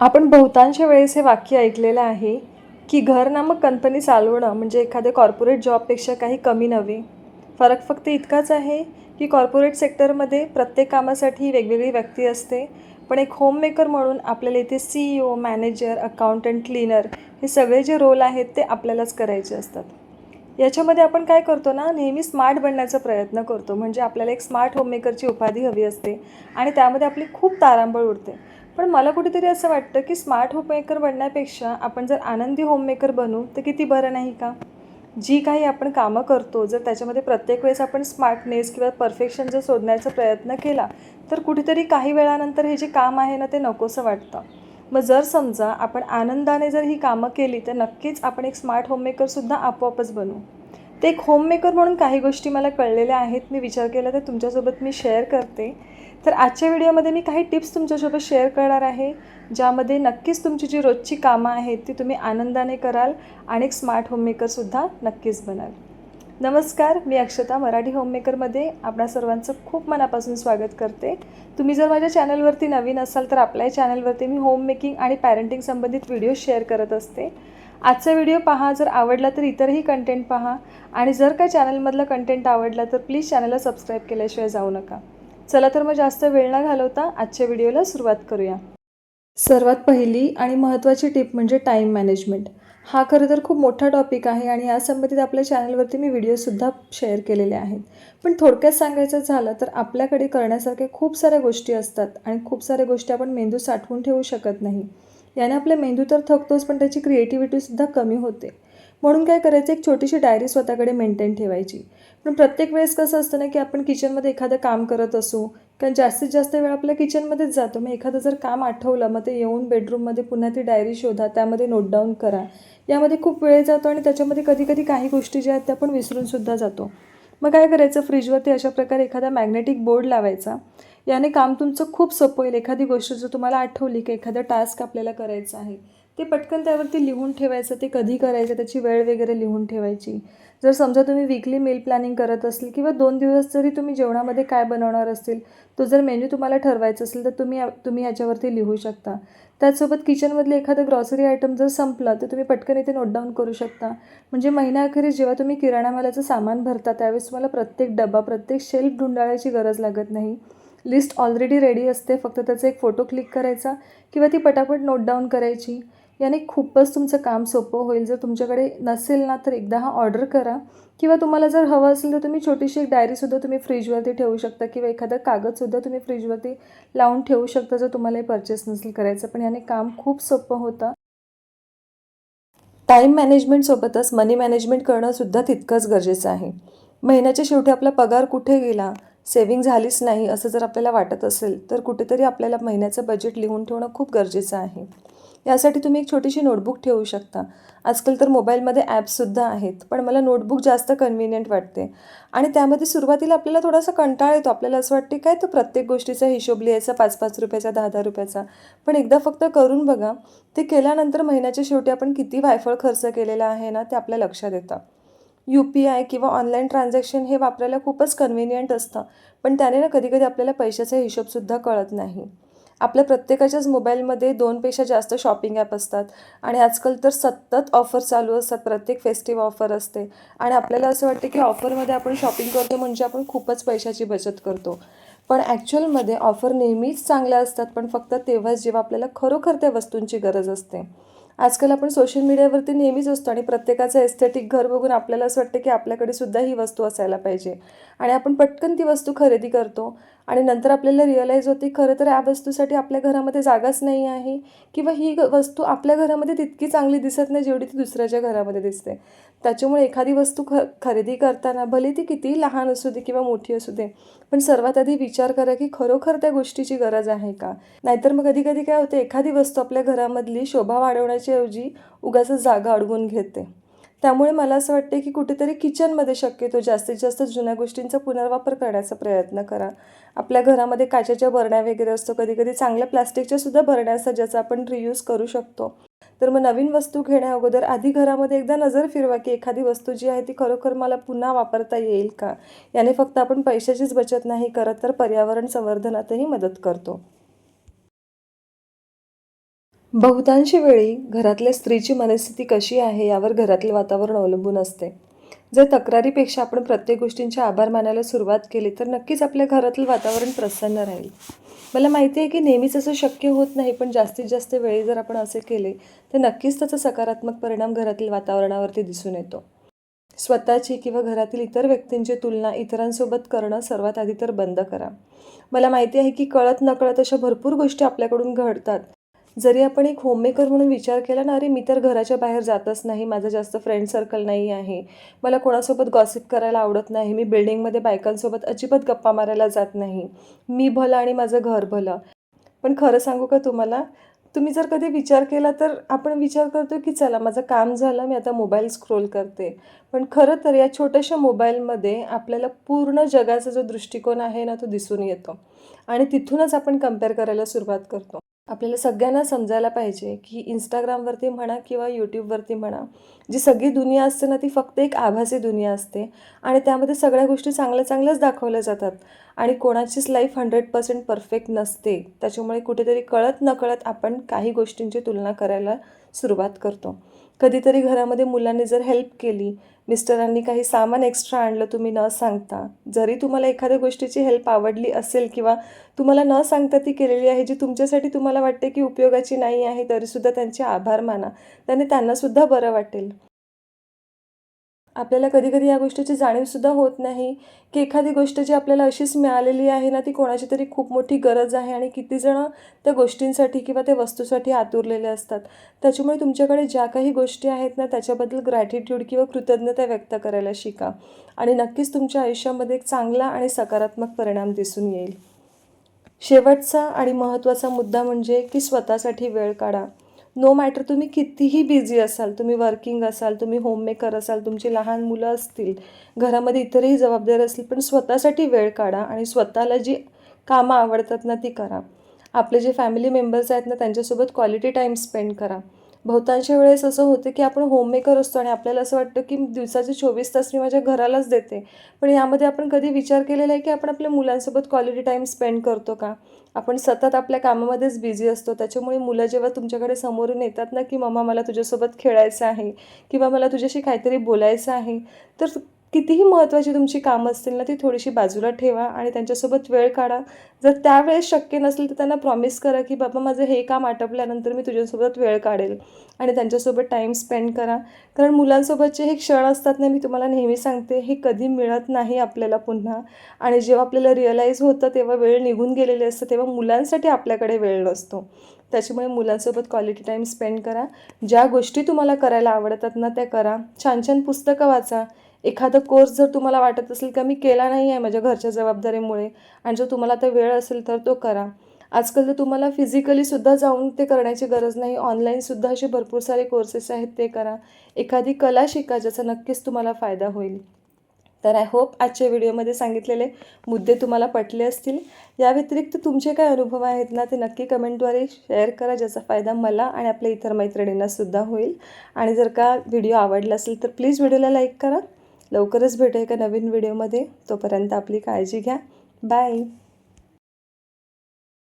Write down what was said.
आपण बहुतांश वेळेस हे वाक्य ऐकलेलं आहे की घर नामक कंपनी चालवणं म्हणजे एखाद्या कॉर्पोरेट जॉबपेक्षा काही कमी नव्हे. फरक फक्त इतकाच आहे की कॉर्पोरेट सेक्टरमध्ये प्रत्येक कामासाठी वेगवेगळी व्यक्ती असते. पण एक होममेकर म्हणून आपल्याला इथे C E O manager accountant cleaner हे सगळे जे रोल आहेत ते आपल्यालाच करायचे असतात. याच्यामध्ये आपण काय करतो ना नेहमी स्मार्ट बनण्याचा प्रयत्न करतो. म्हणजे आपल्याला एक स्मार्ट होममेकरची उपाधी हवी असते आणि त्यामध्ये आपली खूप तारांबळ उडते. पण मला कुठेतरी असं वाटतं की स्मार्ट होममेकर बनण्यापेक्षा आपण जर आनंदी होममेकर बनू तर किती बरं नाही का? जी काही आपण कामं करतो जर त्याच्यामध्ये प्रत्येक वेळेस आपण स्मार्टनेस किंवा परफेक्शन जर शोधण्याचा प्रयत्न केला तर कुठेतरी काही वेळानंतर हे जे काम आहे ना ते नकोसं वाटतं. मग जर समजा आपण आनंदाने जर ही कामं केली तर नक्कीच आपण एक स्मार्ट होममेकरसुद्धा आपोआपच बनू. ते एक होममेकर म्हणून काही गोष्टी मला कळलेल्या आहेत मी विचार केला तर तुमच्यासोबत मी शेअर करते. तर आजच्या व्हिडिओमध्ये मी काही टिप्स तुमच्यासोबत शेअर करणार आहे ज्यामध्ये नक्कीच तुमची जी रोजची कामं आहेत ती तुम्ही आनंदाने कराल आणि एक स्मार्ट होममेकरसुद्धा नक्कीच बनाल. नमस्कार मी अक्षता मराठी होममेकरमध्ये आपणा सर्वांचं खूप मनापासून स्वागत करते. तुम्ही जर माझ्या चॅनलवरती नवीन असाल तर आपल्या चॅनलवरती मी होम मेकिंग आणि पॅरेंटिंग संबंधित व्हिडिओ शेअर करत असते. आजचा व्हिडिओ पहा जर आवडला तर इतरही कंटेंट पहा आणि जर का चॅनलमधलं कंटेंट आवडला तर प्लीज चॅनलला सबस्क्राईब केल्याशिवाय जाऊ नका. चला तर मग जास्त वेळ न घालवता आजच्या व्हिडिओला सुरुवात करूया. सर्वात पहिली आणि महत्त्वाची टिप म्हणजे टाईम मॅनेजमेंट. हा खरं तर खूप मोठा टॉपिक आहे आणि यासंबंधित आपल्या चॅनलवरती मी व्हिडिओसुद्धा शेअर केलेले आहेत. पण थोडक्यात सांगायचं झालं तर आपल्याकडे करण्यासारख्या खूप साऱ्या गोष्टी असतात आणि खूप साऱ्या गोष्टी आपण मेंदू साठवून ठेवू शकत नाही. याने आपला मेंदू तर थकतोच पण त्याची क्रिएटिव्हिटीसुद्धा कमी होते. म्हणून काय करायचं एक छोटीशी डायरी स्वतःकडे मेंटेन ठेवायची. पण प्रत्येक वेळेस कसं असतं ना की आपण किचनमध्ये एखादं काम करत असू कारण जास्तीत जास्त वेळ आपल्या किचनमध्येच जातो. मग एखादं जर काम आठवलं मग ते येऊन बेडरूममध्ये पुन्हा ती डायरी शोधा त्यामध्ये नोट डाऊन करा. यामध्ये खूप वेळ जातो आणि त्याच्यामध्ये कधी कधी काही गोष्टी ज्या आहेत त्या आपण विसरूनसुद्धा जातो. मग काय करायचं फ्रीजवरती अशा प्रकारे एखादा मॅग्नेटिक बोर्ड लावायचा. याने काम तुमचं खूप सोपं होईल. एखादी गोष्ट जर तुम्हाला आठवली की एखादं टास्क आपल्याला करायचं आहे ते पटकन त्यावरती लिहून ठेवायचं ते कधी करायचं त्याची वेळ वगैरे लिहून ठेवायची. जर समजा तुम्ही वीकली मील प्लॅनिंग करत असेल किंवा दोन दिवस जरी तुम्ही जेवणामध्ये काय बनवणार असतील तो जर मेन्यू तुम्हाला ठरवायचा असेल तर तुम्ही तुम्ही याच्यावरती लिहू शकता. त्याचसोबत किचनमधले एखादं ग्रॉसरी आयटम जर संपलं तर तुम्ही पटकन इथे नोट डाऊन करू शकता. म्हणजे महिन्याअखेरीस जेव्हा तुम्ही किराणा मालाचं सामान भरता त्यावेळेस तुम्हाला प्रत्येक डबा प्रत्येक शेल्फ ढुंडाळायची गरज लागत नाही. लिस्ट ऑलरेडी रेडी असते फक्त त्याचा एक फोटो क्लिक करायचा किंवा ती पटापट नोट डाऊन करायची. याने खूपच तुमचं काम सोपं होईल. जर तुमच्याकडे नसेल ना तर एकदा हा ऑर्डर करा. किंवा तुम्हाला जर हवं असेल तर तुम्ही छोटीशी एक डायरीसुद्धा तुम्ही फ्रीजवरती ठेवू शकता किंवा एखादा कागदसुद्धा तुम्ही फ्रीजवरती लावून ठेवू शकता जर तुम्हाला हे परचेस नसेल करायचं. पण याने काम खूप सोपं होतं. टाईम मॅनेजमेंटसोबतच मनी मॅनेजमेंट करणंसुद्धा तितकंच गरजेचं आहे. महिन्याच्या शेवटी आपला पगार कुठे गेला? सेविंग झालीच नाही असं जर आपल्याला वाटत असेल तर कुठेतरी आपल्याला महिन्याचं बजेट लिहून ठेवणं खूप गरजेचं आहे. यासाठी तुम्ही एक छोटीशी नोटबुक ठेवू शकता. आजकाल तर मोबाईलमध्ये ॲप्ससुद्धा आहेत पण मला नोटबुक जास्त कन्व्हिनियंट वाटते. आणि त्यामध्ये सुरुवातीला आपल्याला थोडासा कंटाळा येतो. आपल्याला असं वाटते काय तर प्रत्येक गोष्टीचा हिशोब लिहायचा? पाच पाच रुपयाचा दहा दहा रुपयाचा? पण एकदा फक्त करून बघा ते केल्यानंतर महिन्याच्या शेवटी आपण किती वायफळ खर्च केलेला आहे ना ते आपल्या लक्षात येतं. यू पी आय किंवा ऑनलाईन ट्रान्झॅक्शन हे वापरायला खूपच कन्व्हिनियंट असतं. पण त्याने ना कधीकधी आपल्याला पैशाचा हिशोबसुद्धा कळत नाही. आपल्या प्रत्येकाच्याच मोबाईलमध्ये दोनपेक्षा जास्त शॉपिंग ॲप असतात. आणि आजकाल तर सतत ऑफर चालू असतात. प्रत्येक फेस्टिव्ह ऑफर असते. आणि आपल्याला असं वाटते की ऑफरमध्ये आपण शॉपिंग करतो म्हणजे आपण खूपच पैशाची बचत करतो. पण ॲक्च्युअलमध्ये ऑफर नेहमीच चांगल्या असतात. पण फक्त तेव्हाच जेव्हा आपल्याला खरोखर त्या वस्तूंची गरज असते. आजकाल आपण सोशल मीडियावरती नेहमीच असतो. आणि प्रत्येकाचं एस्थेटिक घर बघून आपल्याला असं वाटतं की आपल्याकडे सुद्धा ही वस्तू असायला पाहिजे. आणि आपण पटकन ती वस्तू खरेदी करतो. आणि नंतर आपल्याला रिअलाईज होते खरं तर या वस्तूसाठी आपल्या घरामध्ये जागाच नाही आहे. किंवा ही ग- वस्तू आपल्या घरामध्ये तितकी चांगली दिसत नाही जेवढी ती दुसऱ्याच्या घरामध्ये दिसते. त्याच्यामुळे एखादी वस्तू ख खरेदी करताना भले ती किती लहान असू दे किंवा मोठी असू दे पण सर्वात आधी विचार करा की खरोखर त्या गोष्टीची गरज आहे का? नाहीतर मग कधी कधी काय होते एखादी वस्तू आपल्या घरामधली शोभा वाढवण्याच्या ऐवजी उगाच जागा अडवून घेते. त्यामुळे मला असं वाटते की कुठेतरी किचनमध्ये शक्यतो जास्तीत जास्त जुन्या गोष्टींचा पुनर्वापर करण्याचा प्रयत्न करा. आपल्या घरामध्ये काचेच्या बरण्या वगैरे असतो कधी कधी चांगल्या प्लास्टिकच्या सुद्धा बरण्या असतात ज्याचा आपण रियूज करू शकतो. तर मग नवीन वस्तू घेण्या अगोदर आधी घरामध्ये एकदा नजर फिरवा की एखादी वस्तू जी आहे ती खरोखर मला पुन्हा वापरता येईल का? याने फक्त आपण पैशाचीच बचत नाही करत तर पर्यावरण संवर्धनातही मदत करतो. बहुतांशी वेळी घरातल्या स्त्रीची मनस्थिती कशी आहे यावर घरातले वातावरण अवलंबून असते. जर तक्रारीपेक्षा आपण प्रत्येक गोष्टींचे आभार मानायला सुरुवात केली तर नक्कीच आपल्या घरातील वातावरण प्रसन्न राहील. मला माहिती आहे की नेहमीच असं शक्य होत नाही पण जास्तीत जास्त वेळी जर आपण असे केले तर नक्कीच त्याचा सकारात्मक परिणाम घरातील वातावरणावरती दिसून येतो. स्वतःची किंवा घरातील इतर व्यक्तींची तुलना इतरांसोबत करणं सर्वात आधी तर बंद करा. मला माहिती आहे की कळत नकळत अशा भरपूर गोष्टी आपल्याकडून घडतात. जरी आपण एक होममेकर म्हणून विचार केला ना अरे मी तर घराच्या बाहेर जातच नाही माझं जास्त फ्रेंड सर्कल नाही आहे मला कोणासोबत गॉसिप करायला आवडत नाही मी बिल्डिंगमध्ये बायकांसोबत अजिबात गप्पा मारायला जात नाही मी भलं आणि माझं घर भलं. पण खरं सांगू का तुम्हाला? तुम्ही जर कधी विचार केला तर आपण विचार करतो की चला माझं काम झालं मी आता मोबाईल स्क्रोल करते. पण खरं तर या छोट्याशा मोबाईलमध्ये आपल्याला पूर्ण जगाचा जो दृष्टिकोन आहे ना तो दिसून येतो. आणि तिथूनच आपण कंपेअर करायला सुरुवात करतो. आपल्याला सगळ्यांना समजायला पाहिजे की इंस्टाग्रामवरती म्हणा किंवा यूट्यूबवरती म्हणा जी सगळी दुनिया असते ना ती फक्त एक आभासी दुनिया असते. आणि त्यामध्ये सगळ्या गोष्टी चांगल्या चांगल्याच दाखवल्या जातात. आणि कोणाचीच लाईफ हंड्रेड पर्सेंट परफेक्ट नसते. त्याच्यामुळे कुठेतरी कळत नकळत आपण काही गोष्टींची तुलना करायला सुरुवात करतो. कधीतरी घरामध्ये मुलांनी जर हेल्प केली मिस्टरांनी काही सामान एक्स्ट्रा आणलं तुम्ही न सांगता जरी तुम्हाला एखाद्या गोष्टीची हेल्प आवडली असेल किंवा तुम्हाला न सांगता ती केलेली आहे जी तुमच्यासाठी तुम्हाला वाटते की उपयोगाची नाही आहे तरीसुद्धा त्यांचे आभार माना. त्याने त्यांनासुद्धा बरं वाटेल. आपल्याला कधीकधी या गोष्टीची जाणीवसुद्धा होत नाही की एखादी गोष्ट जी आपल्याला अशीच मिळालेली आहे ना ती कोणाची तरी खूप मोठी गरज आहे आणि कितीजणं त्या गोष्टींसाठी किंवा त्या वस्तूसाठी आतुरलेले असतात. त्याच्यामुळे तुमच्याकडे ज्या काही गोष्टी आहेत ना त्याच्याबद्दल ग्रॅटिट्यूड किंवा कृतज्ञता व्यक्त करायला शिका. आणि नक्कीच तुमच्या आयुष्यामध्ये एक चांगला आणि सकारात्मक परिणाम दिसून येईल. शेवटचा आणि महत्त्वाचा मुद्दा म्हणजे की स्वतःसाठी वेळ काढा. नो मॅटर तुम्ही कितीही बिझी असाल तुम्ही वर्किंग असाल तुम्ही होममेकर असाल तुमची लहान मुलं असतील घरामध्ये इतरही जबाबदारी असतील पण स्वतःसाठी वेळ काढा आणि स्वतःला जी कामं आवडतात ना ती करा. आपले जे फॅमिली मेंबर्स आहेत ना त्यांच्यासोबत क्वालिटी टाईम स्पेंड करा. बहुतांश वेळेस असं होतं की आपण होममेकर असतो आणि आपल्याला असं वाटतं की दिवसाचे चोवीस तास मी माझ्या घरालाच देते. पण यामध्ये आपण कधी विचार केलेला आहे की आपण आपल्या मुलांसोबत क्वालिटी टाईम स्पेंड करतो का? आपण सतत आपल्या कामामध्येच बिझी असतो. त्याच्यामुळे मुलं जेव्हा तुमच्याकडे समोरून येतात ना की मम्मा मला तुझ्यासोबत खेळायचं आहे किंवा मला तुझ्याशी काहीतरी बोलायचं आहे तर कितीही महत्त्वाची तुमची कामं असतील ना ती थोडीशी बाजूला ठेवा आणि त्यांच्यासोबत वेळ काढा. जर त्यावेळेस शक्य नसेल तर त्यांना प्रॉमिस करा की बाबा माझं हे काम आटपल्यानंतर मी तुझ्यासोबत वेळ काढेल आणि त्यांच्यासोबत टाईम स्पेंड करा. कारण मुलांसोबतचे हे क्षण असतात ना मी तुम्हाला नेहमी सांगते हे कधी मिळत नाही आपल्याला पुन्हा. आणि जेव्हा आपल्याला रिअलाईज होतं तेव्हा वेळ निघून गेलेली असतं तेव्हा मुलांसाठी आपल्याकडे वेळ नसतो. त्याच्यामुळे मुलांसोबत क्वालिटी टाईम स्पेंड करा. ज्या गोष्टी तुम्हाला करायला आवडतात ना त्या करा. छान छान पुस्तकं वाचा. एखादा कोर्स जर तुम्हाला वाटत असेल का मी केला नाही आहे माझ्या घरच्या जबाबदारीमुळे आणि जर तुम्हाला आता वेळ असेल तर तो करा. आजकाल तर तुम्हाला फिजिकलीसुद्धा जाऊन ते करण्याची गरज नाही. ऑनलाईनसुद्धा असे भरपूर सारे कोर्सेस आहेत ते करा. एखादी कला शिका ज्याचा नक्कीच तुम्हाला फायदा होईल. तर आय होप आजच्या व्हिडिओमध्ये सांगितलेले मुद्दे तुम्हाला पटले असतील. या व्यतिरिक्त तुमचे काय अनुभव आहेत ना ते नक्की कमेंटद्वारे शेअर करा ज्याचा फायदा मला आणि आपल्या इतर मैत्रिणींनासुद्धा होईल. आणि जर का व्हिडिओ आवडला असेल तर प्लीज व्हिडिओला लाईक करा. लवकरच भेटू एका नवीन व्हिडिओमध्ये. तोपर्यंत आपली काळजी घ्या. बाय.